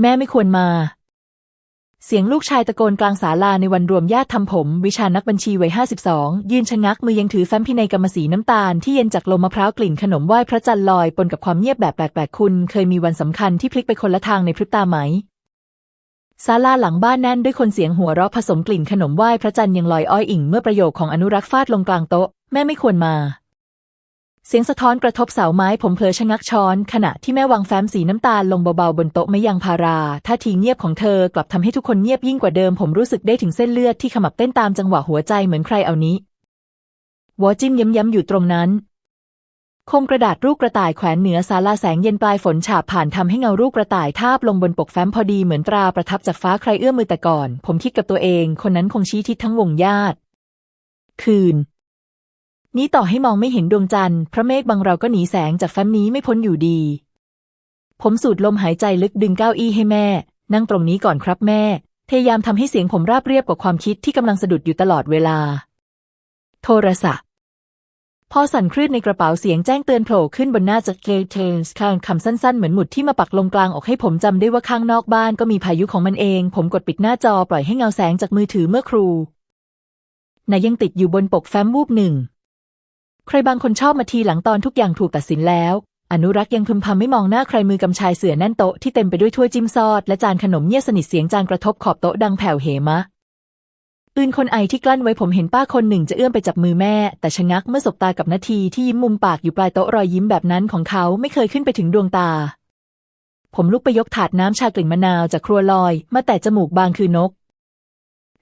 แม่ไม่ควรมา เสียงลูกชายตะโกนกลางศาลาในวันรวมญาติทำผม วิชานักบัญชีวัยห้าสิบสองยืนชะงักมือยังถือแฟ้มพินัยกรรมสีน้ำตาลที่เย็นจากลมมะพร้าวกลิ่นขนมไหว้พระจันทร์ลอยปนกับความเงียบแบบแปลกๆคุณ เคยมีวันสำคัญที่พลิกไปคนละทางในพริบตาไหมศาลาหลังบ้านแน่นด้วยคนเสียงหัวเราะผสมกลิ่นขนมไหว้พระจันทร์ยังลอยอ้อยอิ่งเมื่อประโยคของอนุรักษ์ฟาดลงกลางโต๊ะ แม่ไม่ควรมา เสียงสะท้อนกระทบเสาไม้ผมเพลอชะงักช้อน ขณะที่แม่วางแฟ้มสีน้ำตาลลงเบาๆบนโต๊ะไม่ยังพาราท่าทีเงียบของเธอกลับทำให้ทุกคนเงียบยิ่งกว่าเดิมผมรู้สึกได้ถึงเส้นเลือดที่ขมับเต้นตามจังหวะหัวใจเหมือนใครเอานี้วอจิ้มย้ำๆอยู่ตรงนั้นคมกระดาษรูปกระต่ายแขวนเหนือศาลาแสงเย็นปลายฝนฉาบผ่านทำให้เงารูปกระต่ายทาบลงบนปกแฟ้มพอดีเหมือนตราประทับจากฟ้าใครเอื้อมมือแต่ก่อน ผมคิดกับตัวเอง คนนั้นคงชี้ทิศทั้งวงญาติ คืน นี้ต่อให้มองไม่เห็นดวงจันทร์พระเมฆบังเราก็หนีแสงจากแฟ้มนี้ไม่พ้นอยู่ดี ผมสูดลมหายใจลึกดึงเก้าอี้ให้แม่ นั่งตรงนี้ก่อนครับแม่ พยายามทำให้เสียงผมราบเรียบกว่าความคิดที่กำลังสะดุดอยู่ตลอดเวลา โทรศัพท์พอสั่นคลื่นในกระเป๋าเสียงแจ้งเตือนโผล่ขึ้นบนหน้าจากเกรเทนส์คางคำสั้นๆ เหมือนหมุดที่มาปักลงกลางอกให้ผมจำได้ว่าข้างนอกบ้านก็มีพายุของมันเอง ผมกดปิดหน้าจอปล่อยให้เงาแสงจากมือถือเมื่อครูนายยังติดอยู่บนปกแฟ้มวูบหนึ่ง ใครบางคนชอบมาทีหลังตอนทุกอย่างถูกตัดสินแล้ว อนุรักษ์ยังพึมพำไม่มองหน้าใครมือกำชายเสือแน่นโต๊ะที่เต็มไปด้วยถ้วยจิ้มซอดและจานขนมเงียสนิทเสียงจานกระทบขอบโต๊ะดังแผ่วเหมะอื่นคนไอที่กลั้นไว้ผมเห็นป้าคนหนึ่งจะเอื้อมไปจับมือแม่ แต่ชะงักเมื่อสบตากับนาทีที่ยิ้มมุมปากอยู่ปลายโต๊ะรอยยิ้มแบบนั้นของเขาไม่เคยขึ้นไปถึงดวงตา ผมลุกไปยกถาดน้ำชากลิ่นมะนาวจากครัวลอย มาแต่จมูกบางคือนก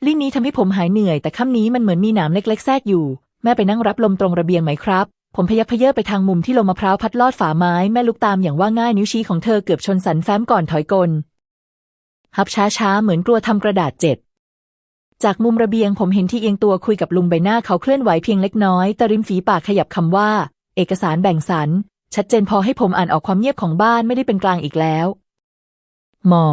ลิ้นนี้ทำให้ผมหายเหนื่อย แต่ค่ำนี้มันเหมือนมีหนามเล็ก ๆ แทรกอยู่ แม่ไปนั่งรับลมตรงระเบียงไหมครับ ผมพยักเพเยอไปทางมุมที่ลมมะพร้าวพัดลอดฝาไม้แม่ลุกตามอย่างว่าง่ายนิ้วชี้ของเธอเกือบชนสันแฟ้มก่อนถอยกลฮับช้าๆเหมือนกลัวทำกระดาษเจ็ดจากมุมระเบียงผมเห็นที่เอียงตัวคุยกับลุงใบหน้าเขาเคลื่อนไหวเพียงเล็กน้อยแต่ริมฝีปากขยับคำว่า เอกสารแบ่งสรรชัดเจนพอให้ผมอ่านออกความเงียบของบ้านไม่ได้เป็นกลางอีกแล้ว มอ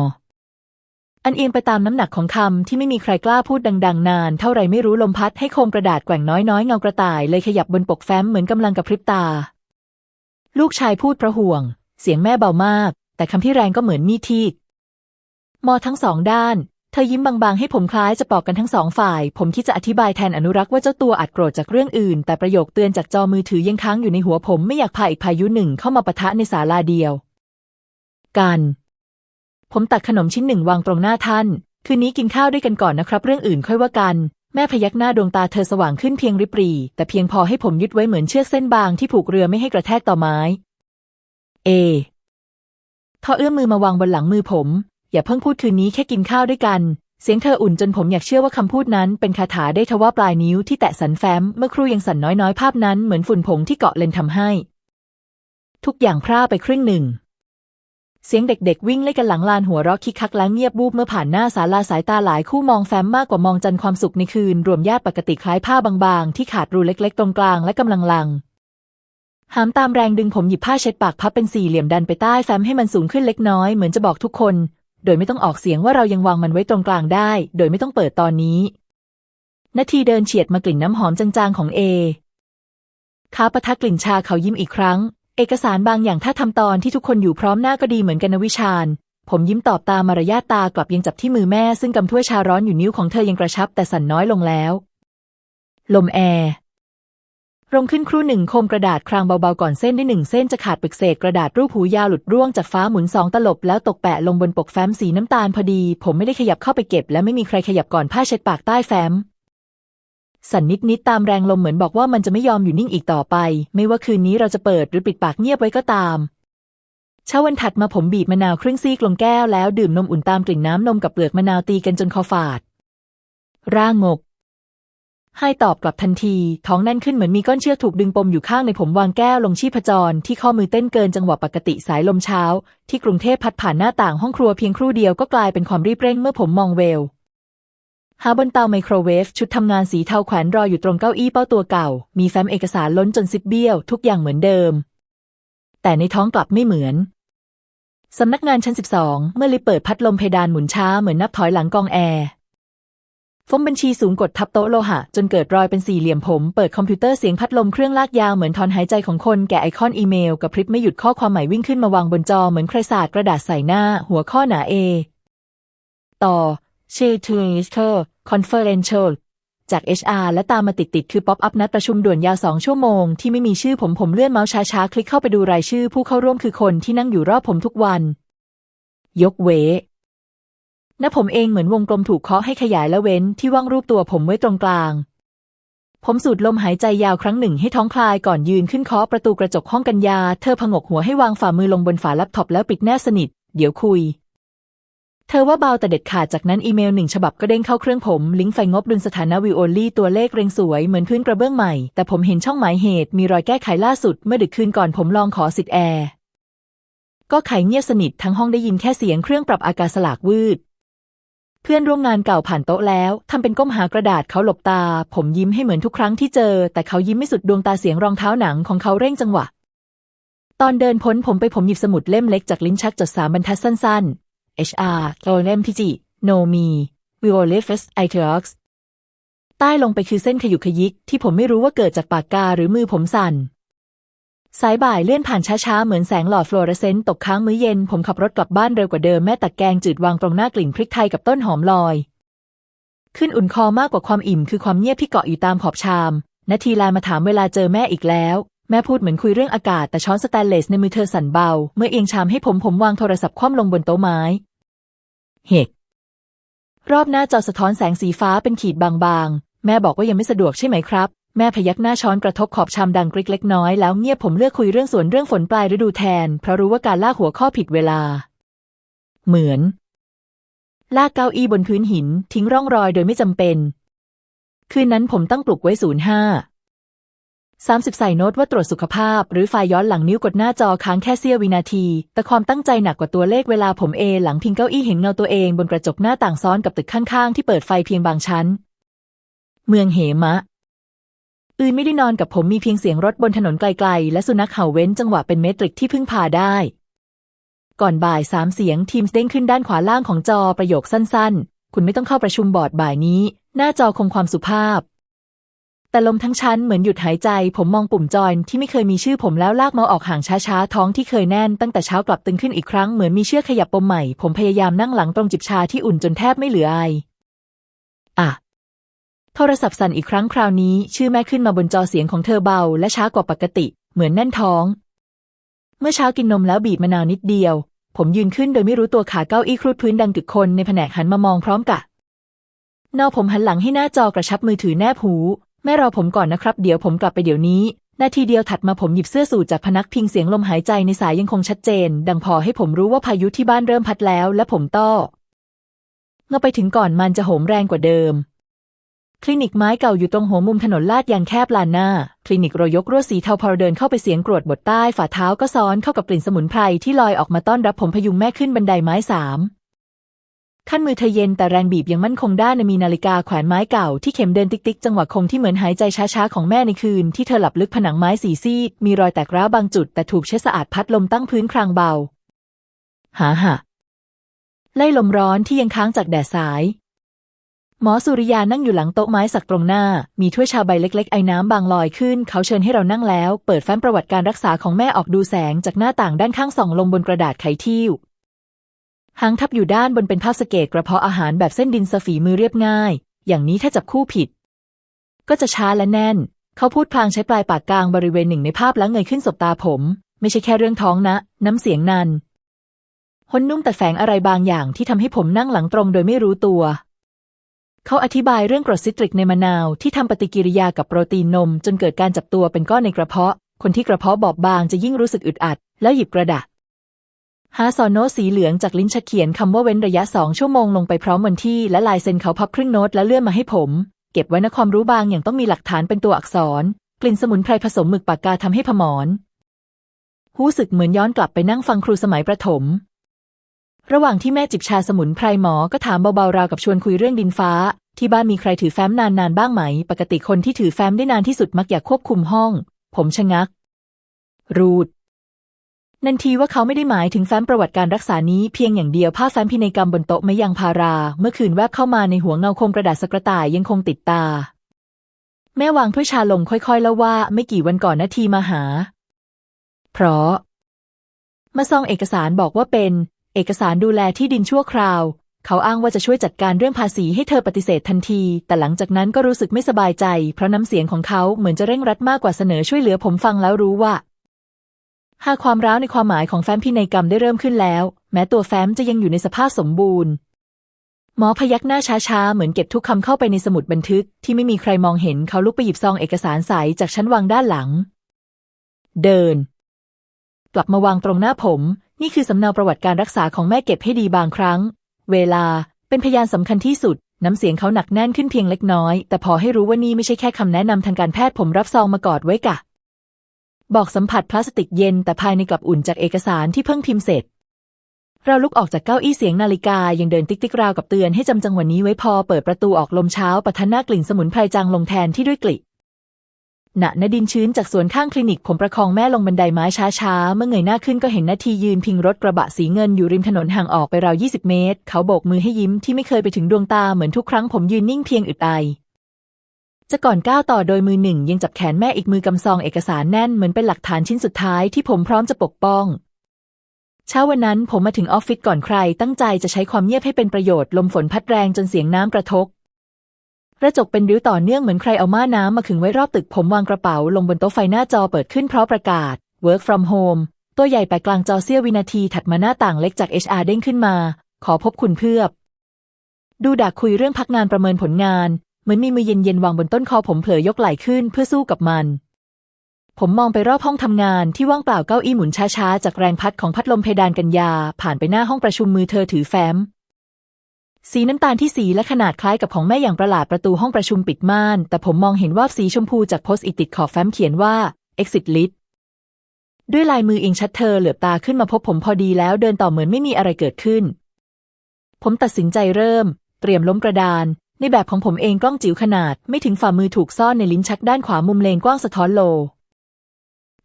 อันเอียงไปตามน้ำหนักของคำที่ไม่มีใครกล้าพูดดัง ๆ นาน เท่าไรไม่รู้ลมพัดให้โคมกระดาษแกว่งน้อยๆเงากระต่ายเลยขยับบนปกแฟ้มเหมือนกำลังกระพริบตา ลูกชายพูดเพราะห่วง เสียงแม่เบามาก แต่คำที่แรงก็เหมือนมีดทีดมอทั้งสองด้าน เธอยิ้มบางๆ ให้ผมคล้ายจะปอกกันทั้งสองฝ่าย ผมคิดจะอธิบายแทนอนุรักษ์ว่าเจ้าตัวอาจโกรธจากเรื่องอื่น แต่ประโยคเตือนจากจอมือถือยังค้างอยู่ในหัวผมไม่อยากพาอีกพายุหนึ่งเข้ามาปะทะในศาลาเดียว กัน ผมตักขนมชิ้นหนึ่งวางตรงหน้าท่าน คืนนี้กินข้าวด้วยกันก่อนนะครับ เรื่องอื่นค่อยว่ากัน แม่พยักหน้าดวงตาเธอสว่างขึ้นเพียงริบหรี่แต่เพียงพอให้ผมยึดไว้เหมือนเชือกเส้นบางที่ผูกเรือไม่ให้กระแทกต่อไม้ เอทอเอื้อมมือมาวางบนหลังมือผม อย่าเพิ่งพูดคืนนี้แค่กินข้าวด้วยกัน เสียงเธออุ่นจนผมอยากเชื่อว่าคำพูดนั้นเป็นคาถาได้ทว่าปลายนิ้วที่แตะสันแฟ้มเมื่อครู่ยังสั่นน้อยๆภาพนั้นเหมือนฝุ่นผงที่เกาะเลนทำให้ ทุกอย่างพร่าไปครึ่งหนึ่ง เสียงเด็กๆ วิ่งเล่นกันหลังลานหัวเราะคิกคักแล้วเงียบบูบเมื่อผ่านหน้าศาลาสายตาหลายคู่มองแฟ้มมากกว่ามองจันความสุขในคืน รวมญาติปกติคล้ายผ้าบางๆ ที่ขาดรูเล็กๆ ตรงกลางและกำลังลัง หามตามแรงดึงผมหยิบผ้าเช็ดปากพับเป็นสี่เหลี่ยมดันไปใต้แฟ้มให้มันสูงขึ้นเล็กน้อยเหมือนจะบอกทุกคน โดยไม่ต้องออกเสียงว่าเรายังวางมันไว้ตรงกลางได้ โดยไม่ต้องเปิดตอนนี้ นาทีเดินเฉียดมากลิ่นน้ำหอมจางๆของเอค้าปะทะกลิ่นชาเขายิ้มอีกครั้ง เอกสารบางอย่างถ้าทำตอนที่ทุกคนอยู่พร้อมหน้าก็ดีเหมือนกันนะวิชาญ ผมยิ้มตอบตามมารยาทตากลับยังจับที่มือแม่ซึ่งกำถ้วยชาร้อนอยู่นิ้วของเธอยังกระชับแต่สั่นน้อยลงแล้ว ลมแอร์รงขึ้นครู่หนึ่งโคมกระดาษครางเบาๆก่อนเส้นได้หนึ่งเส้นจะขาดปึกเศษกระดาษรูปหูยาวหลุดร่วงจากฟ้าหมุนสองตลบแล้วตกแปะลงบนปกแฟ้มสีน้ำตาลพอดี ผมไม่ได้ขยับเข้าไปเก็บและไม่มีใครขยับก่อนผ้าเช็ดปากใต้แฟ้ม สั่นนิดนิดๆตามแรงลมเหมือนบอกว่ามันจะไม่ยอมอยู่นิ่งอีกต่อไป ไม่ว่าคืนนี้เราจะเปิดหรือปิดปากเงียบไว้ก็ตามเช้าวันถัดมาผมบีบมะนาวครึ่งซีกลงแก้วแล้วดื่มนมอุ่นตามกลิ่นน้ำนมกับเปลือกมะนาวตีกันจนคอฝาด ร่างงก ให้ตอบกลับทันที ท้องแน่นขึ้นเหมือนมีก้อนเชือกถูกดึงปมอยู่ข้างในผมวางแก้วลงชีพจร ที่ข้อมือเต้นเกินจังหวะปกติสายลมเช้า ที่กรุงเทพพัดผ่านหน้าต่างห้องครัวเพียงครู่เดียวก็กลายเป็นความรีบเร่งเมื่อผมมองเวล หาบนเตาไมโครเวฟชุดทำงานสีเทาแขวนรออยู่ตรงเก้าอี้เป้าตัวเก่า มีแฟ้มเอกสารล้นจนซิบเบี้ยว ทุกอย่างเหมือนเดิม แต่ในท้องกลับไม่เหมือน สำนักงานชั้น 12 เมื่อลิฟต์เปิดพัดลมเพดานหมุนช้าเหมือนนับถอยหลังกองแอร์ฟมบัญชีสูงกดทับโต๊ะโลหะ จนเกิดรอยเป็นสี่เหลี่ยมผม เปิดคอมพิวเตอร์เสียงพัดลมเครื่องลากยาวเหมือนถอนหายใจของคนแกะไอคอนอีเมลกับพริบไม่หยุดข้อความใหม่วิ่งขึ้นมาวางบนจอเหมือนใครสาดกระดาษใส่หน้า หัวข้อหนาเอ ต่อ ชทูนิสเ r อร์คอนเฟอเรนเชลจาก HR และตามมาติดๆคือป๊อปอัพนัดประชุมด่วนยาวสองชั่วโมง ที่ไม่มีชื่อผมผมเลื่อนเมาส์ช้าๆ คลิกเข้าไปดูรายชื่อผู้เข้าร่วมคือคนที่นั่งอยู่รอบผมทุกวัน ยกเว้นผมเองเหมือนวงกลมถูกเคาะให้ขยายและเว้นที่ว่างรูปตัวผมไว้ตรงกลาง ผมสูดลมหายใจยาวครั้งหนึ่งให้ท้องคลายก่อนยืนขึ้นเคาะประตูกระจกห้องกันยา เธอผงกหัวให้วางฝ่ามือลงบนฝาแล็ปท็อปแล้วปิดแนบสนิท เดี๋ยวคุย เธอว่าเบาแต่เด็ดขาดจากนั้นอีเมลหนึ่งฉบับก็เด้งเข้าเครื่องผม ลิงก์ไฟงบดุลสถานะวิโอลี่ตัวเลขเรียงสวยเหมือนพื้นกระเบื้องใหม่ แต่ผมเห็นช่องหมายเหตุมีรอยแก้ไขล่าสุดเมื่อดึกคืนก่อนผมลองขอสิทธิ์แอร์ก็ไขเงียบสนิททั้งห้องได้ยินแค่เสียงเครื่องปรับอากาศสลากวืด เพื่อนร่วมงานเก่าผ่านโต๊ะแล้วทำเป็นก้มหากระดาษเขาหลบตา ผมยิ้มให้เหมือนทุกครั้งที่เจอ แต่เขายิ้มไม่สุดดวงตาเสียงรองเท้าหนังของเขาเร่งจังหวะ ตอนเดินพ้นผมไปผมหยิบสมุดเล่มเล็กจากลิ้นชักจดสามบรรทัดสั้น HR โรเลมพิจิ No me Violet i t e r o x ใต้ลงไปคือเส้นขยุกขยิกที่ผมไม่รู้ว่าเกิดจากปากกาหรือมือผมสั่น สายบ่ายเลื่อนผ่านช้าๆ เหมือนแสงหลอดฟลูออเรสเซนต์ตกค้างมื้อเย็น ผมขับรถกลับบ้านเร็วกว่าเดิมแม่ตักแกงจืดวางตรงหน้ากลิ่นพริกไทยกับต้นหอมลอย ขึ้นอุ่นคอมากกว่าความอิ่มคือความเงียบที่เกาะอยู่ตามขอบชามนาทีไลน์มาถามเวลาเจอแม่อีกแล้ว แม่พูดเหมือนคุยเรื่องอากาศแต่ช้อนสแตนเลสในมือเธอสั่นเบา เมื่อเอียงชามให้ผมผมวางโทรศัพท์คว่ำลงบนโต๊ะไม้ เฮกรอบหน้าจอสะท้อนแสงสีฟ้าเป็นขีดบางๆ แม่บอกว่ายังไม่สะดวกใช่ไหมครับ แม่พยักหน้าช้อนกระทบขอบชามดังกริกเล็กน้อยแล้วเงียบผมเลือกคุยเรื่องสวนเรื่องฝนปลายฤดูแทน เพราะรู้ว่าการลากหัวข้อผิดเวลา เหมือน ลากเก้าอี้บนพื้นหินทิ้งร่องรอยโดยไม่จำเป็น คืนนั้นผมตั้งปลุกไว้ศูนย์ห้า สามสิบใส่โน้ตว่าตรวจสุขภาพ หรือไฟล์ย้อนหลังนิ้วกดหน้าจอค้างแค่เสี้ยววินาที แต่ความตั้งใจหนักกว่าตัวเลขเวลาผมเอหลังพิงเก้าอี้เห็นเงาตัวเองบนกระจกหน้าต่างซ้อนกับตึกข้างๆ ที่เปิดไฟเพียงบางชั้น เมืองเหมะอื่นไม่ได้นอนกับผมมีเพียงเสียงรถบนถนนไกลๆ และสุนัขเห่าเว้นจังหวะเป็นเมตริกที่พึ่งพาได้ ก่อนบ่ายสามเสียงทีมเด้งขึ้นด้านขวาล่างของจอประโยคสั้นๆ คุณไม่ต้องเข้าประชุมบอร์ดบ่ายนี้ หน้าจอคงความสุภาพ แต่ลมทั้งชั้นเหมือนหยุดหายใจ ผมมองปุ่มจอยที่ไม่เคยมีชื่อผมแล้วลากมาออกห่างช้าๆ ท้องที่เคยแน่นตั้งแต่เช้ากลับตึงขึ้นอีกครั้งเหมือนมีเชือกขยับปมใหม่ ผมพยายามนั่งหลังตรงจิบชาที่อุ่นจนแทบไม่เหลือไออะโทรศัพท์สั่นอีกครั้งคราวนี้ ชื่อแม่ขึ้นมาบนจอเสียงของเธอเบา และช้ากว่าปกติ เหมือนแน่นท้อง เมื่อเช้ากินนมแล้วบีบมะนาวนิดเดียว ผมยืนขึ้นโดยไม่รู้ตัวขาเก้าอี้ครูดพื้นดังกึกคนในแผนกหันมามองพร้อมกะนอผมหันหลังให้หน้าจอกระชับมือถือแนบหู ม่รอผมก่อนนะครับ เดี๋ยวผมกลับไปเดี๋ยวนี้ นาทีเดียวถัดมาผมหยิบเสื้อสูทจากพนักพิงเสียงลมหายใจในสายยังคงชัดเจน ดังพอให้ผมรู้ว่าพายุที่บ้านเริ่มพัดแล้ว และผมต้อเงาไปถึงก่อนมันจะโหมแรงกว่าเดิม คลินิกไม้เก่าอยู่ตรงหัวมุมถนนลาดยางแคบลานหน้า คลินิกโรยกรั่วสีเทาพอเดินเข้าไปเสียงกรวดบทใต้ฝ่าเท้าก็ซ้อนเข้ากับกลิ่นสมุนไพรที่ลอยออกมาต้อนรับผมพยุงแม่ขึ้นบันไดไม้สาม ขั้นมือเธอเย็นแต่แรงบีบยังมั่นคงด้านมีนาฬิกาแขวนไม้เก่าที่เข็มเดินติ๊กๆ จังหวะคงที่เหมือนหายใจช้าๆ ของแม่ในคืน ที่เธอหลับลึกผนังไม้สีซีด มีรอยแตกร้าวบางจุด แต่ถูกเช็ดสะอาดพัดลมตั้งพื้นครางเบา หาหะไล่ลมร้อนที่ยังค้างจากแดดสาย หมอสุริยานั่งอยู่หลังโต๊ะไม้สักตรงหน้า มีถ้วยชาใบเล็กๆ ไอ้น้ำบางลอยขึ้น เขาเชิญให้เรานั่งแล้ว เปิดแฟ้มประวัติการรักษาของแม่ออกดูแสงจากหน้าต่างด้านข้างส่องลงบนกระดาษไขทิว หางทับอยู่ด้านบนเป็นภาพสเกตกระเพาะอาหารแบบเส้นดินสฝีมือเรียบง่าย อย่างนี้ถ้าจับคู่ผิด ก็จะช้าและแน่น เขาพูดพลางใช้ปลายปากกลางบริเวณหนึ่งในภาพแล้วเงยขึ้นสบตาผม ไม่ใช่แค่เรื่องท้องนะ น้ำเสียงนันหนนุ่มแต่แฝงอะไรบางอย่างที่ทำให้ผมนั่งหลังตรงโดยไม่รู้ตัว เขาอธิบายเรื่องกรดซิตริกในมะนาวที่ทำปฏิกิริยากับโปรตีนนม จนเกิดการจับตัวเป็นก้อนในกระเพาะ คนที่กระเพาะบอบบางจะยิ่งรู้สึกอึดอัด แล้วหยิบกระดาษ หาซอนโน้ตสีเหลืองจากลิ้นชักเขียนคำว่าเว้นระยะสองชั่วโมงลงไปพร้อมวันที่และลายเซ็นเขาพับครึ่งโน้ตแล้วเลื่อนมาให้ผม เก็บไว้นะความรู้บางอย่างต้องมีหลักฐานเป็นตัวอักษร กลิ่นสมุนไพรผสมหมึกปากกาทำให้ผมอนรู้สึกเหมือนย้อนกลับไปนั่งฟังครูสมัยประถม ระหว่างที่แม่จิบชาสมุนไพรหมอก็ถามเบาๆราวกับชวนคุยเรื่องดินฟ้า ที่บ้านมีใครถือแฟ้มนานๆบ้างไหม ปกติคนที่ถือแฟ้มได้นานที่สุดมักอยากควบคุมห้อง ผมชะงัก รูด นันทีว่าเขาไม่ได้หมายถึงแฟ้มประวัติการรักษานี้เพียงอย่างเดียวผ้าแฟ้มพินัยกรรมบนโต๊ะไม่ยังพารา เมื่อคืนแวบเข้ามาในหัวเงาคมกระดาษสกระต่ายยังคงติดตา แม่วางถ้วยชาลงค่อยๆแล้วว่าไม่กี่วันก่อนนาทีมาหา เพราะ มาซองเอกสารบอกว่าเป็น เอกสารดูแลที่ดินชั่วคราว เขาอ้างว่าจะช่วยจัดการเรื่องภาษีให้เธอปฏิเสธทันที แต่หลังจากนั้นก็รู้สึกไม่สบายใจ เพราะน้ำเสียงของเขาเหมือนจะเร่งรัดมากกว่าเสนอช่วยเหลือผมฟังแล้วรู้ว่า หากความร้าวในความหมายของแฟ้มพินัยกรรมได้เริ่มขึ้นแล้ว แม้ตัวแฟ้มจะยังอยู่ในสภาพสมบูรณ์ หมอพยักหน้าช้าๆ เหมือนเก็บทุกคำเข้าไปในสมุดบันทึก ที่ไม่มีใครมองเห็นเขาลุกไปหยิบซองเอกสารใสจากชั้นวางด้านหลัง เดิน กลับมาวางตรงหน้าผม นี่คือสำเนาประวัติการรักษาของแม่เก็บให้ดีบางครั้ง เวลาเป็นพยานสำคัญที่สุด น้ำเสียงเขาหนักแน่นขึ้นเพียงเล็กน้อย แต่พอให้รู้ว่านี่ไม่ใช่แค่คำแนะนำทางการแพทย์ผมรับซองมากอดไว้กะ บอกสัมผัสพลาสติกเย็นแต่ภายในกลับอุ่นจากเอกสารที่เพิ่งพิมพ์เสร็จ เราลุกออกจากเก้าอี้เสียงนาฬิกายังเดินติ๊กติ๊กราวกับเตือนให้จำจังหวะนี้ไว้พอเปิดประตูออกลมเช้าปะทะหน้ากลิ่นสมุนไพรจางลงแทนที่ด้วยกลิ่นณณดินชื้นจากสวนข้างคลินิกผมประคองแม่ลงบันไดไม้ช้าๆ เมื่อเงยหน้าขึ้นก็เห็นนาทียืนพิงรถกระบะสีเงินอยู่ริมถนนห่างออกไปราว 20 เมตร เขาโบกมือให้ยิ้มที่ไม่เคยไปถึงดวงตาเหมือนทุกครั้งผมยืนนิ่งเพียงอึดไอ จะก่อนก้าวต่อโดยมือหนึ่งยังจับแขนแม่อีกมือกำซองเอกสารแน่นเหมือนเป็นหลักฐานชิ้นสุดท้ายที่ผมพร้อมจะปกป้อง เช้าวันนั้นผมมาถึงออฟฟิศก่อนใคร ตั้งใจจะใช้ความเงียบให้เป็นประโยชน์ลมฝนพัดแรงจนเสียงน้ำกระทบกระจกเป็นริ้วต่อเนื่องเหมือนใครเอาม่าน้ำมาขึงไว้รอบตึกผมวางกระเป๋า ลงบนโต๊ะไฟหน้าจอเปิดขึ้นเพราะประกาศ work from home ตัวใหญ่แปกลางจอเสี้ยววินาทีถัดมาหน้าต่างเล็กจาก HR เด้งขึ้นมา ขอพบคุณเพื่อบดูดักคุยเรื่องพักงานประเมินผลงาน มือนมีมือเย็นๆวางบนต้นคอผมเผลอยกไหล่ขึ้นเพื่อสู้กับมัน ผมมองไปรอบห้องทำงานที่ว่างเปล่าเก้าอี้หมุนช้าๆ จากแรงพัดของพัดลมเพดานกันยา ผ่านไปหน้าห้องประชุมมือเธอถือแฟ้ม สีน้ำตาลที่สีและขนาดคล้ายกับของแม่อย่างประหลาดประตูห้องประชุมปิดม่าน แต่ผมมองเห็นว่าสีชมพูจากโพสต์อิติดขอบแฟ้มเขียนว่า exit list ด้วยลายมือเองชัดเธอเหลือบตาขึ้นมาพบผมพอดีแล้วเดินต่อเหมือนไม่มีอะไรเกิดขึ้น ผมตัดสินใจเริ่ม เตรียมล้มกระดาน ในแบบของผมเองกล้องจิ๋วขนาดไม่ถึงฝ่ามือถูกซ่อนในลิ้นชักด้านขวามุมเลนกว้างสะท้อนโล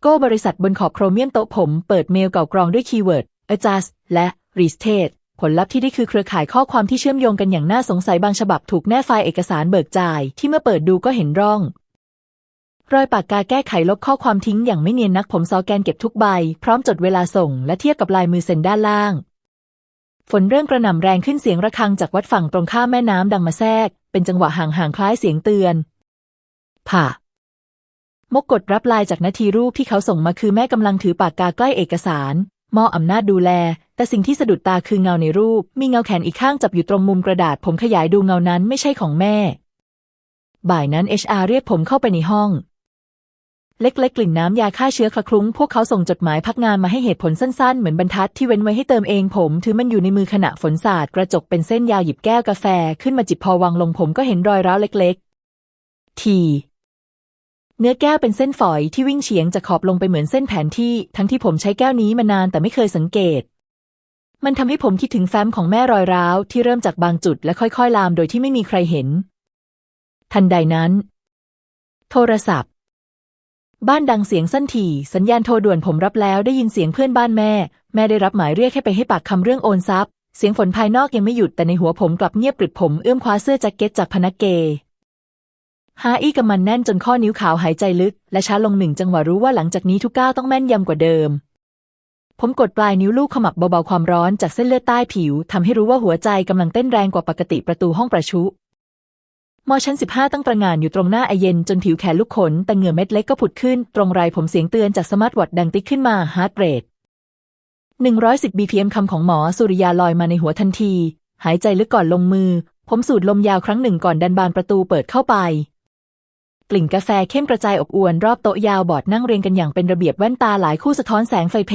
โก้บริษัทบนขอบโครเมียมโต๊ะผม เปิดเมลเก่ากรองด้วยคีย์เวิร์ด adjust และ restate ผลลัพธ์ที่ได้คือเครือข่ายข้อความที่เชื่อมโยงกันอย่างน่าสงสัยบางฉบับถูกแนบไฟล์เอกสารเบิกจ่าย ที่เมื่อเปิดดูก็เห็นร่อง รอยปากกาแก้ไขลบข้อความทิ้งอย่างไม่เนียนนักผมซอแกนเก็บทุกใบ พร้อมจดเวลาส่งและเทียบกับลายมือเซ็นด้านล่าง ฝนเริ่มกระหน่ำแรงขึ้นเสียงระฆังจากวัดฝั่งตรงข้ามแม่น้ำดังมาแทรก เป็นจังหวะห่างๆคล้ายเสียงเตือน ผ่ามกกดรับลายจากนาทีรูปที่เขาส่งมาคือแม่กำลังถือปากกาใกล้เอกสารมออำนาจดูแล แต่สิ่งที่สะดุดตาคือเงาในรูป มีเงาแขนอีกข้างจับอยู่ตรงมุมกระดาษ ผมขยายดูเงานั้นไม่ใช่ของแม่ บ่ายนั้น HR เรียกผมเข้าไปในห้อง เล็กๆ กลิ่นน้ำยาฆ่าเชื้อคละคลุ้ง พวกเขาส่งจดหมายพักงานมาให้เหตุผลสั้นๆ เหมือนบรรทัดที่เว้นไว้ให้เติมเองผม ถือมันอยู่ในมือขณะฝนสาดกระจกเป็นเส้นยาวหยิบแก้วกาแฟ ขึ้นมาจิบพอวางลงผมก็เห็นรอยร้าวเล็กๆ ทีเนื้อแก้วเป็นเส้นฝอยที่วิ่งเฉียงจากขอบลงไปเหมือนเส้นแผนที่ ทั้งที่ผมใช้แก้วนี้มานานแต่ไม่เคยสังเกต มันทำให้ผมคิดถึงแฟ้มของแม่รอยร้าวที่เริ่มจากบางจุดและค่อยๆ ลามโดยที่ไม่มีใครเห็น ทันใดนั้น โทรศัพท์ บ้านดังเสียงสั้นถี่ สัญญาณโทรด่วนผมรับแล้วได้ยินเสียงเพื่อนบ้านแม่ แม่ได้รับหมายเรียกให้ไปให้ปากคำเรื่องโอนทรัพย์ เสียงฝนภายนอกยังไม่หยุดแต่ในหัวผมกลับเงียบกริบผมเอื้อมคว้าเสื้อแจ็คเก็ตจากพนักเกฮาอี้กำมันแน่นจนข้อนิ้วขาวหายใจลึก และช้าลงหนึ่งจังหวะรู้ว่าหลังจากนี้ทุกก้าวต้องแม่นยำกว่าเดิม ผมกดปลายนิ้วลูกขมับเบาๆความร้อนจากเส้นเลือดใต้ผิวทำให้รู้ว่าหัวใจกำลังเต้นแรงกว่าปกติประตูห้องประชุ มอชั้น 15 ตั้งประงานอยู่ตรงหน้าไอเย็นจนผิวแขนลูกขน แต่เหงื่อเม็ดเล็กก็ผุดขึ้น ตรงไรผมเสียงเตือนจากสมาร์ทวอทดังติ๊กขึ้นมาฮาร์ดเรท110 BPM คำของหมอสุริยาลอยมาในหัวทันที หายใจลึกก่อนลงมือ ผมสูดลมยาวครั้งหนึ่งก่อนดันบานประตูเปิดเข้าไป กลิ่นกาแฟเข้มกระจายอบอวนรอบโต๊ะยาวบอร์ดนั่งเรียงกันอย่างเป็นระเบียบแว่นตาหลายคู่สะท้อนแสงไฟเพ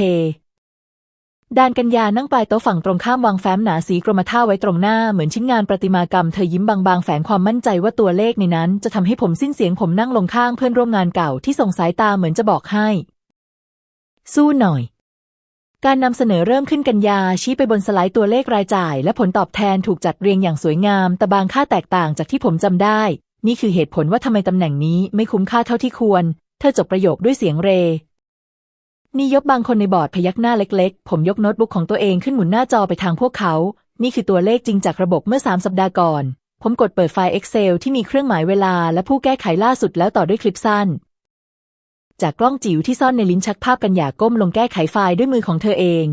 ดานกัญญานั่งปลายโต๊ะฝั่งตรงข้ามวางแฟ้มหนาสีกรมท่าไว้ตรงหน้าเหมือนชิ้นงานประติมากรรมเธอยิ้มบางๆแฝงความมั่นใจว่าตัวเลขในนั้น จะทำให้ผมสิ้นเสียงผมนั่งลงข้างเพื่อนร่วมงานเก่าที่ส่งสายตาเหมือนจะบอกให้ สู้หน่อย การนำเสนอเริ่มขึ้นกัญญาชี้ไปบนสไลด์ตัวเลขรายจ่าย และผลตอบแทนถูกจัดเรียงอย่างสวยงาม แต่บางค่าแตกต่างจากที่ผมจำได้ นี่คือเหตุผลว่าทำไมตำแหน่งนี้ไม่คุ้มค่าเท่าที่ควร เธอจบประโยคด้วยเสียงเร นี่ยบบางคนในบอร์ดพยักหน้าเล็กๆ ผมยกโน้ตบุ๊กของตัวเองขึ้นหมุนหน้าจอไปทางพวกเขา นี่คือตัวเลขจริงจากระบบเมื่อ 3 สัปดาห์ก่อน ผมกดเปิดไฟล์ Excel ที่มีเครื่องหมายเวลาและผู้แก้ไขล่าสุดแล้วต่อด้วยคลิปสั้น จากกล้องจิ๋วที่ซ่อนในลิ้นชักภาพกันหยาก้มลงแก้ไขไฟล์ด้วยมือของเธอเอง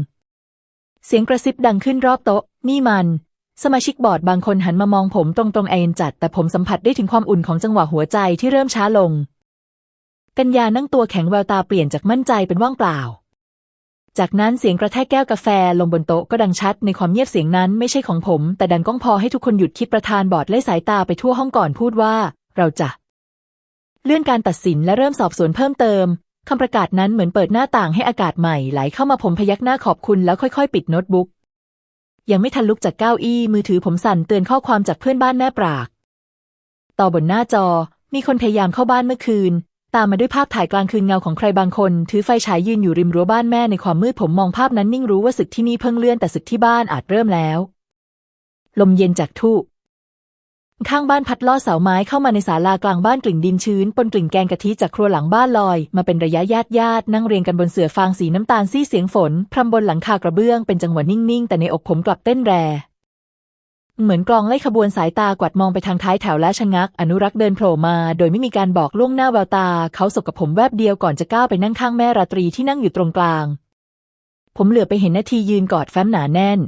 เสียงกระซิบดังขึ้นรอบโต๊ะ นี่มัน สมาชิกบอร์ดบางคนหันมามองผมตรงๆเอ็นจัด แต่ผมสัมผัสได้ถึงความอุ่นของจังหวะหัวใจที่เริ่มช้าลง กัญญานั่งตัวแข็งแววตาเปลี่ยนจากมั่นใจเป็นว่างเปล่า จากนั้นเสียงกระแทกแก้วกาแฟลงบนโต๊ะก็ดังชัดในความเงียบเสียงนั้นไม่ใช่ของผม แต่ดังก้องพอให้ทุกคนหยุดคิดประธานบอร์ดไล่สายตาไปทั่วห้องก่อนพูดว่า เราจะ เลื่อนการตัดสินและเริ่มสอบสวนเพิ่มเติมคำประกาศนั้นเหมือนเปิดหน้าต่างให้อากาศใหม่ไหลเข้ามาผมพยักหน้าขอบคุณแล้วค่อยๆ ปิดโน้ตบุ๊กยังไม่ทันลุกจากเก้าอี้มือถือผมสั่นเตือนข้อความจากเพื่อนบ้านแม่ปราก ต่อบนหน้าจอมีคนพยายามเข้าบ้านเมื่อคืน ตามมาด้วยภาพถ่ายกลางคืนเงาของใครบางคน ถือไฟฉายยืนอยู่ริมรั้วบ้านแม่ในความมืดผมมองภาพนั้นนิ่งรู้ว่าศึกที่นี่เพิ่งเลื่อนแต่ศึกที่บ้านอาจเริ่มแล้ว ลมเย็นจากทูบข้างบ้านพัดลอดเสาไม้เข้ามาในศาลากลางบ้านกลิ่นดินชื้นปนกลิ่นแกงกะทิจากครัวหลังบ้านลอย มาเป็นระยะญาติญาตินั่งเรียงกันบนเสื่อฟางสีน้ำตาลซี่เสียงฝนพรำบนหลังคากระเบื้องเป็นจังหวะนิ่งๆ แต่ในอกผมกลับเต้นแรง เหมือนกลองไล่ขบวนสายตากวัดมองไปทางท้ายแถวและชะงัก อนุรักษ์เดินโผล่มา โดยไม่มีการบอกล่วงหน้าแววตา เขาสบกับผมแวบเดียวก่อนจะก้าวไปนั่งข้างแม่ราตรีที่นั่งอยู่ตรงกลาง ผมเหลือไปเห็นนาทียืนกอดแฟ้มหนาแน่น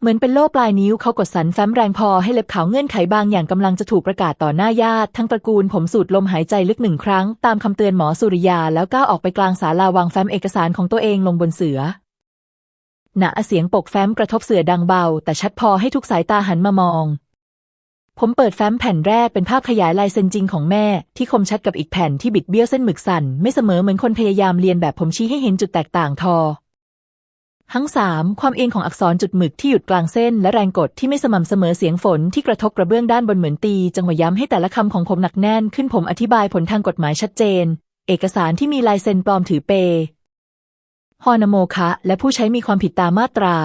เหมือนเป็นโล่ปลายนิ้วเขากดสันแฟ้มแรงพอให้เล็บขาวเงื่อนไขบางอย่างกำลังจะถูกประกาศต่อหน้าญาติทั้งตระกูล ผมสูดลมหายใจลึกหนึ่งครั้ง ตามคำเตือนหมอสุริยาแล้วก้าวออกไปกลางศาลาวางแฟ้มเอกสารของตัวเองลงบนเสือ หนะเสียงปกแฟ้มกระทบเสือดังเบา แต่ชัดพอให้ทุกสายตาหันมามอง ผมเปิดแฟ้มแผ่นแรกเป็นภาพขยายลายเซ็นจริงของแม่ ที่คมชัดกับอีกแผ่นที่บิดเบี้ยวเส้นหมึกสั่น ไม่เสมอเหมือนคนพยายามเรียนแบบผมชี้ให้เห็นจุดแตกต่างทอ ทั้งสามความเอียงของอักษรจุดหมึกที่หยุดกลางเส้น และแรงกดที่ไม่สม่ำเสมอเสียงฝนที่กระทบกระเบื้องด้านบนเหมือนตี จังหวะย้ำให้แต่ละคำของผมหนักแน่นขึ้นผมอธิบายผลทางกฎหมายชัดเจน เอกสารที่มีลายเซ็นปลอมถือเป ฮอนโมคะ และผู้ใช้มีความผิดตามมาตรา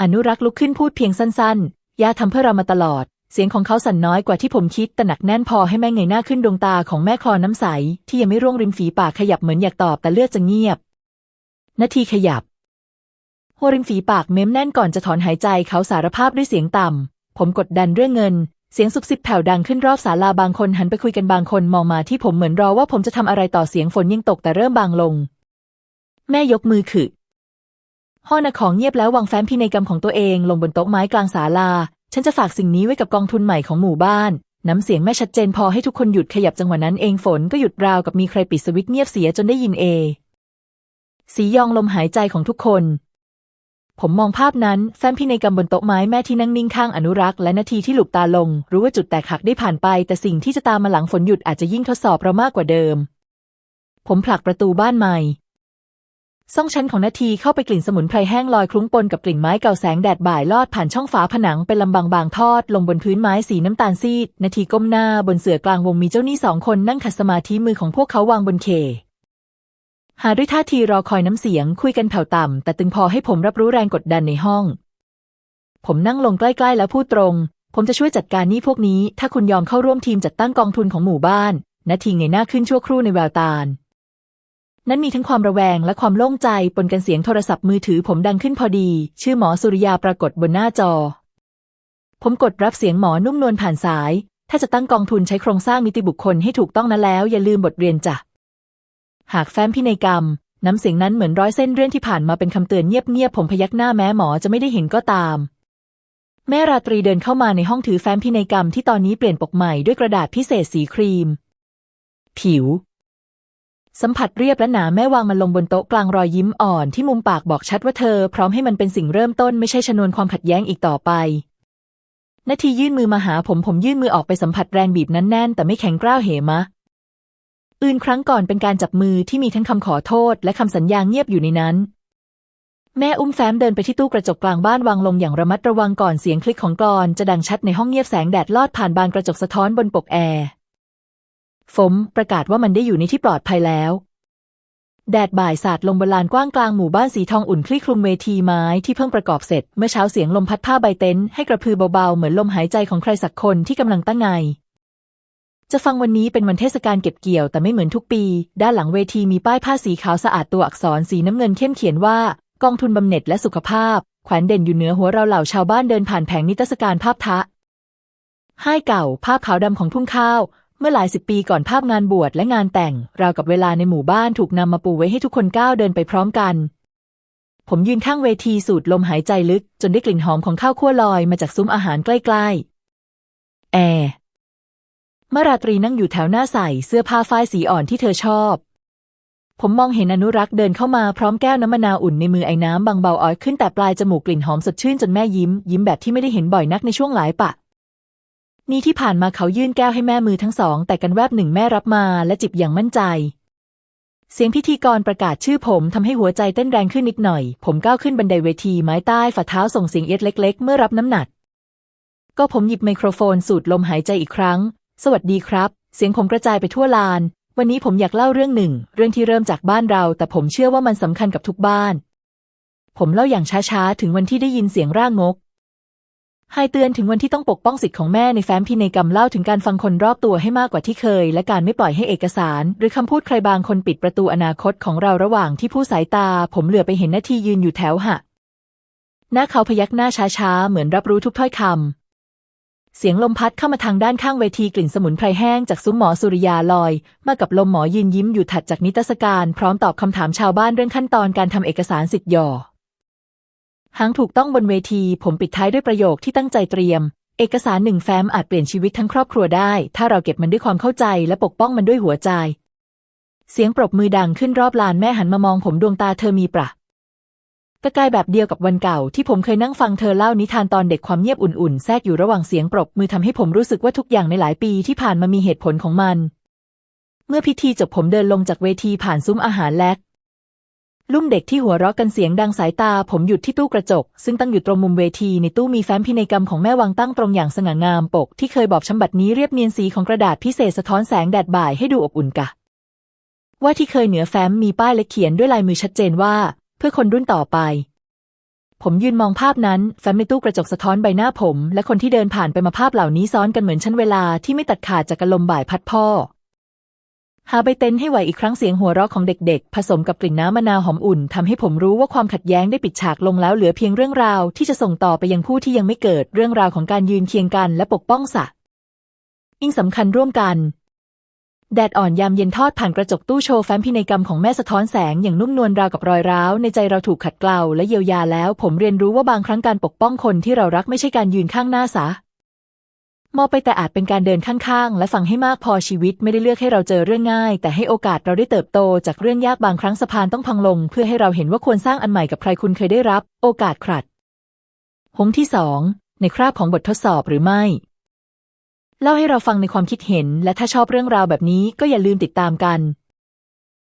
อนุรักษ์ลุกขึ้นพูดเพียงสั้นๆ ย่าทำเพื่อเรามาตลอด เสียงของเขาสั่นน้อยกว่าที่ผมคิดแต่หนักแน่นพอให้แม่เงยหน้าขึ้นดวงตาของแม่คลอน้ำใส ที่ยังไม่ร่วงริมฝีปากขยับเหมือนอยากตอบแต่เลือดจะเงียบ นาทีขยับ หัวริมฝีปากเม้มแน่นก่อนจะถอนหายใจเขาสารภาพด้วยเสียงต่ำ ผมกดดันเรื่องเงินเสียงสุบซิบแผ่วดังขึ้นรอบศาลาบางคนหันไปคุยกันบางคนมองมาที่ผมเหมือนรอว่าผมจะทำอะไรต่อเสียงฝนยังตกแต่เริ่มบางลง แม่ยกมือขึ้นห้อนาของเงียบแล้ววางแฟ้มพินัยกรรมของตัวเองลงบนโต๊ะไม้กลางศาลา ฉันจะฝากสิ่งนี้ไว้กับกองทุนใหม่ของหมู่บ้าน น้ำเสียงแม่ชัดเจนพอให้ทุกคนหยุดขยับจังหวะนั้นเองฝนก็หยุดราวกับมีใครปิดสวิตช์เงียบเสียจนได้ยินเอ สียองลมหายใจของทุกคน ผมมองภาพนั้นแฟ้มพินัยกรรมบนโต๊ะไม้แม่ที่นั่งนิ่งข้างอนุรักษ์และนาทีที่หลุบตาลง รู้ว่าจุดแตกหักได้ผ่านไป แต่สิ่งที่จะตามมาหลังฝนหยุดอาจจะยิ่งทดสอบเรามากกว่าเดิม ผมผลักประตูบ้านใหม่ ซ่องชั้นของนาทีเข้าไปกลิ่นสมุนไพรแห้งลอยคลุ้งปนกับกลิ่นไม้เก่าแสงแดดบ่ายลอดผ่านช่องฝาผนังเป็นลำบางบางทอด ลงบนพื้นไม้สีน้ำตาลซีด นาทีก้มหน้าบนเสื่อกลางวงมีเจ้าหนี้สองคนนั่งขัดสมาธิมือของพวกเขาวางบนเคหาด้วยท่าทีรอคอยน้ำเสียง คุยกันแผ่วต่ำแต่ตึงพอให้ผมรับรู้แรงกดดันในห้อง ผมนั่งลงใกล้ ๆ แล้วพูดตรง ผมจะช่วยจัดการหนี้พวกนี้ ถ้าคุณยอมเข้าร่วมทีมจัดตั้งกองทุนของหมู่บ้านนาทีเงยหน้าขึ้นชั่วครู่ในแววตาล นั้นมีทั้งความระแวงและความโล่งใจปนกันเสียงโทรศัพท์มือถือผมดังขึ้นพอดี ชื่อหมอสุริยาปรากฏบนหน้าจอ ผมกดรับเสียงหมอนุ่มนวลผ่านสาย ถ้าจะตั้งกองทุนใช้โครงสร้างนิติบุคคลให้ถูกต้องนะแล้วอย่าลืมบทเรียนจ้ะหากแฟ้มพินัยกรรม น้ำเสียงนั้นเหมือนร้อยเส้นเรื่องที่ผ่านมาเป็นคำเตือนเงียบๆผมพยักหน้าแม้หมอจะไม่ได้เห็นก็ตาม แม่ราตรีเดินเข้ามาในห้องถือแฟ้มพินัยกรรมที่ตอนนี้เปลี่ยนปกใหม่ด้วยกระดาษพิเศษสีครีม ผิว สัมผัสเรียบและหนาแม่วางมันลงบนโต๊ะกลางรอยยิ้มอ่อนที่มุมปากบอกชัดว่าเธอ พร้อมให้มันเป็นสิ่งเริ่มต้นไม่ใช่ชนวนความขัดแย้งอีกต่อไปนาทียื่นมือมาหาผมผมยื่นมือออกไปสัมผัสแรงบีบนั้นแน่นแต่ไม่แข็งกร้าวเหมะ อื่นครั้งก่อนเป็นการจับมือที่มีทั้งคำขอโทษ และคำสัญญาเงียบอยู่ในนั้น แม่อุ้มแฟ้มเดินไปที่ตู้กระจกกลางบ้านวางลงอย่างระมัดระวังก่อนเสียงคลิกของกรอนจะดังชัดในห้องเงียบแสงแดดลอดผ่านบานกระจกสะท้อนบนปกแอร์ ฝมประกาศว่ามันได้อยู่ในที่ปลอดภัยแล้ว แดดบ่ายสาดลงบนลานกว้างกลางหมู่บ้านสีทองอุ่นคลี่คลุมเวทีไม้ที่เพิ่งประกอบเสร็จ เมื่อเช้าเสียงลมพัดผ้าใบเต็นท์ให้กระพือเบาๆ เหมือนลมหายใจของใครสักคนที่กำลังตั้งไง จะฟังวันนี้เป็นวันเทศกาลเก็บเกี่ยวแต่ไม่เหมือนทุกปี ด้านหลังเวทีมีป้ายผ้าสีขาวสะอาดตัวอักษรสีน้ำเงินเข้มเขียนว่ากองทุนบำเหน็จและสุขภาพแขวนเด่นอยู่เหนือหัวเราเหล่าชาวบ้านเดินผ่านแผงนิทรรศการภาพทะ ให้เก่า ภาพขาวดำของทุ่งข้าว เมื่อหลายสิบปีก่อนภาพงานบวชและงานแต่ง ราวกับเวลาในหมู่บ้านถูกนำมาปูไว้ให้ทุกคนก้าวเดินไปพร้อมกัน ผมยืนข้างเวทีสูดลมหายใจลึก จนได้กลิ่นหอมของข้าวคั่วลอยมาจากซุ้มอาหารใกล้ๆ แอร์เมื่อราตรีนั่งอยู่แถวหน้าใส่เสื้อผ้าฝ้ายสีอ่อนที่เธอชอบ ผมมองเห็นอนุรักษ์เดินเข้ามาพร้อมแก้วน้ำมะนาวอุ่นในมือไอ้น้ำบางเบาอ้อยขึ้นแต่ปลายจมูกกลิ่นหอมสดชื่นจนแม่ยิ้ม ยิ้มแบบที่ไม่ได้เห็นบ่อยนักในช่วงหลายปะ นี่ที่ผ่านมาเขายื่นแก้วให้แม่มือทั้งสอง แต่กันแวบหนึ่งแม่รับมาและจิบอย่างมั่นใจ เสียงพิธีกรประกาศชื่อผมทำให้หัวใจเต้นแรงขึ้นนิดหน่อย ผมก้าวขึ้นบันไดเวทีไม้ใต้ฝ่าเท้าส่งเสียงเอียดเล็ก ๆ เมื่อรับน้ำหนัก ก็ผมหยิบไมโครโฟนสูดลมหายใจอีกครั้ง สวัสดีครับ เสียงผมกระจายไปทั่วลาน วันนี้ผมอยากเล่าเรื่องหนึ่ง เรื่องที่เริ่มจากบ้านเรา แต่ผมเชื่อว่ามันสำคัญกับทุกบ้าน ผมเล่าอย่างช้าๆถึงวันที่ได้ยินเสียงร่างงก ให้เตือนถึงวันที่ต้องปกป้องสิทธิ์ของแม่ในแฟ้มพินัยกรรมเล่าถึงการฟังคนรอบตัวให้มากกว่าที่เคย และการไม่ปล่อยให้เอกสาร หรือคำพูดใครบางคนปิดประตูอนาคตของเราระหว่างที่ผู้สายตา ผมเหลือไปเห็นนาทียืนอยู่แถวหะหน้าเขาพยักหน้าช้าๆ เหมือนรับรู้ทุกถ้อยคำเสียงลมพัดเข้ามาทางด้านข้างเวทีกลิ่นสมุนไพรแห้งจากซุ้มหมอสุริยาลอย มากับลมหมอยืนยิ้มอยู่ถัดจากนิทรรศการ พร้อมตอบคำถามชาวบ้านเรื่องขั้นตอนการทำเอกสารสิทธิ์หย่อ หางถูกต้องบนเวที ผมปิดท้ายด้วยประโยคที่ตั้งใจเตรียม เอกสารหนึ่งแฟ้มอาจเปลี่ยนชีวิตทั้งครอบครัวได้ ถ้าเราเก็บมันด้วยความเข้าใจและปกป้องมันด้วยหัวใจ เสียงปรบมือดังขึ้นรอบลานแม่หันมามองผมดวงตาเธอมีประกระกายแบบเดียวกับวันเก่าที่ผมเคยนั่งฟังเธอเล่านิทานตอนเด็กความเงียบอุ่นๆ แทรกอยู่ระหว่างเสียงปรบมือทำให้ผมรู้สึกว่าทุกอย่างในหลายปีที่ผ่านมามีเหตุผลของมัน เมื่อพิธีจบผมเดินลงจากเวทีผ่านซุ้มอาหารและ ลุ่มเด็กที่หัวเราะกันเสียงดังสายตาผมหยุดที่ตู้กระจก ซึ่งตั้งอยู่ตรงมุมเวทีในตู้มีแฟ้มพินัยกรรมของแม่วางตั้งตรงอย่างสง่างามปก ที่เคยบอกฉบับนี้เรียบเนียนสีของกระดาษพิเศษสะท้อนแสงแดดบ่ายให้ดูอบอุ่นกะ ว่าที่เคยเหนือแฟ้มมีป้ายเล็กเขียนด้วยลายมือชัดเจนว่า เพื่อคนรุ่นต่อไป ผมยืนมองภาพนั้นแฟ้มในตู้กระจกสะท้อนใบหน้าผม และคนที่เดินผ่านไปมาภาพเหล่านี้ซ้อนกันเหมือนชั้นเวลาที่ไม่ตัดขาดจากกระลมบ่ายพัดพ่อ หาใบเต็นท์ให้ไหวอีกครั้งเสียงหัวเราะของเด็กๆ ผสมกับกลิ่นน้ำมะนาวหอมอุ่นทำให้ผมรู้ว่าความขัดแย้งได้ปิดฉากลงแล้วเหลือเพียงเรื่องราวที่จะส่งต่อไปยังผู้ที่ยังไม่เกิดเรื่องราวของการยืนเคียงกันและปกป้องสัตว์ยิ่งสำคัญร่วมกัน แดดอ่อนยามเย็นทอดผ่านกระจกตู้โชว์แฟ้มพินัยกรรมของแม่สะท้อนแสงอย่างนุ่มนวลราวกับรอยร้าวในใจเราถูกขัดเกลาและเยียวยาแล้ว ผมเรียนรู้ว่าบางครั้งการปกป้องคนที่เรารักไม่ใช่การยืนข้างหน้าซะ มองไปแต่อาจเป็นการเดินข้างๆ และฟังให้มากพอชีวิตไม่ได้เลือกให้เราเจอเรื่องง่าย แต่ให้โอกาสเราได้เติบโตจากเรื่องยากบางครั้งสะพานต้องพังลง เพื่อให้เราเห็นว่าควรสร้างอันใหม่กับใครคุณเคยได้รับ โอกาสขรัดหงที่สองในคราบของบททดสอบหรือไม่ เล่าให้เราฟังในความคิดเห็น และถ้าชอบเรื่องราวแบบนี้ก็อย่าลืมติดตามกัน